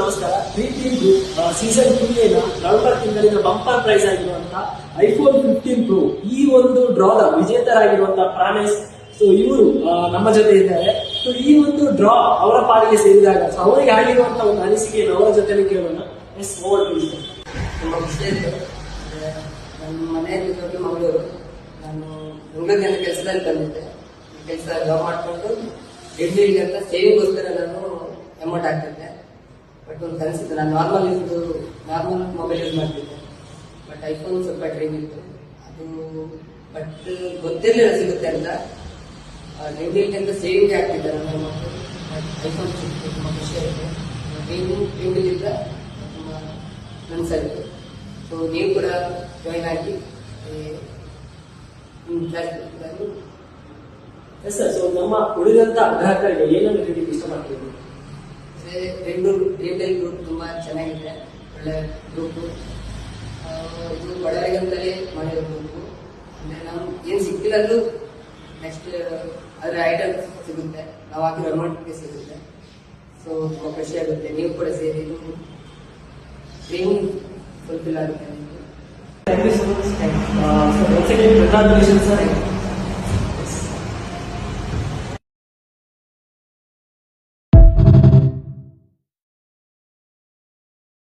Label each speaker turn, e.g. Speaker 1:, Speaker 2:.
Speaker 1: ನಮಸ್ಕಾರ. Preethi group season two ಏನ November ತಿಂಗಳಿನ ಬಂಪರ್ ಪ್ರೈಸ್ ಆಗಿರುವಂತಹ ಐಫೋನ್ ಫಿಫ್ಟೀನ್ ಪ್ರೋ ಈ ಒಂದು ಡ್ರಾದ ವಿಜೇತರಾಗಿರುವಂತಹ ಪ್ರಾಣೇಶ್. ಸೊ ಇವರು ನಮ್ಮ ಜೊತೆ ಇದ್ದಾರೆ. ಸೊ ಈ ಒಂದು ಡ್ರಾ ಅವರ ಪಾಲಿಗೆ ಸೇರಿದಾಗ ಸೊ ಅವರಿಗೆ ಆಗಿರುವಂತಹ ಒಂದು ಅನಿಸಿಕೆ ಅವರ ಜೊತೆ ಕೇಳೋಣ. ಎಸ್ ಓವರ್
Speaker 2: ನಮ್ಮ ಮನೆಯಲ್ಲಿ ದೊಡ್ಡ ಮಂಗಳೂರು. ನಾನು ಬೆಂಗಳೂರಿನ ಕೆಲಸದಲ್ಲಿ ಬಂದಿದ್ದೆ. ಕೆಲಸ ಜಾಬ್ ಮಾಡಿಕೊಂಡು ಡೆಲ್ಲಿಗೆ ಅಂತ ಸೇವಿಂಗ್ಗೋಸ್ಕರ ನಾನು ಅಮೌಂಟ್ ಹಾಕ್ತಿದ್ದೆ ಬಟ್ ಒಂದು ನಾನು ನಾರ್ಮಲ್ ಇದು ನಾರ್ಮಲ್ ಮೊಬೈಲ್ ಯೂಸ್ ಮಾಡ್ತಿದ್ದೆ. ಬಟ್ ಐಫೋನ್ ಸ್ವಲ್ಪ ಡ್ರೀಮ್ ಇತ್ತು. ಅದು ಬಟ್ ಗೊತ್ತಿರಲಿಲ್ಲ ಸಿಗುತ್ತೆ ಅಂತ. ಡೆಲ್ಲಿಗೆ ಅಂತ ಸೇವಿಂಗ್ ಆಗ್ತಿದ್ದೆ ನನ್ನ ಅಮೌಂಟ್ ಐಫೋನ್ ಸಿಕ್ತು ತುಂಬ ಖುಷಿ ಆಯಿತು. ಡ್ರೀಮ್ ಡ್ರೀಮಿಗಿಂತ ತುಂಬ ನನಸಾಗಿತ್ತು ಸೊ ನೀವು ಕೂಡ ಜಾಯಿನ್ ಆಗಿ
Speaker 1: ಎಸ್ ಸರ್ ಸೊ ನಮ್ಮ ಉಳಿದಂತ ಗ್ರಾಹಕರಿಗೆ ಏನನ್ನು ಹೇಳಲಿಕ್ಕೆ ಇಷ್ಟಪಡ್ತೀವಿ
Speaker 2: ಬೆಂಗಳೂರು ರಿಟೇಲ್ ಗ್ರೂಪ್ ತುಂಬಾ ಚೆನ್ನಾಗಿದೆ. ಒಳ್ಳೆ ಗ್ರೂಪ್ ಇದು ಬಳ್ಳಾರಿಗಂತಲೇ ಮಾಡಿರೋ ಗ್ರೂಪ್ ಅಂದ್ರೆ ನಾವು ಏನು ಸಿಕ್ಕಿಲ್ಲ ಅಂದ್ರೂ ನೆಕ್ಸ್ಟ್ ಅದರ ಐಟಮ್ ಸಿಗುತ್ತೆ. ನಾವು ಹಾಕಿರೋ ಅಮೌಂಟ್ಗೆ ಸಿಗುತ್ತೆ. ಸೊ ತುಂಬಾ ಖುಷಿ ಆಗುತ್ತೆ. ನೀವು ಕೂಡ ಸೇರಿ ನೀವು ಫುಲ್ಫಿಲ್ ಆಗುತ್ತೆ
Speaker 1: thank you so much so once sir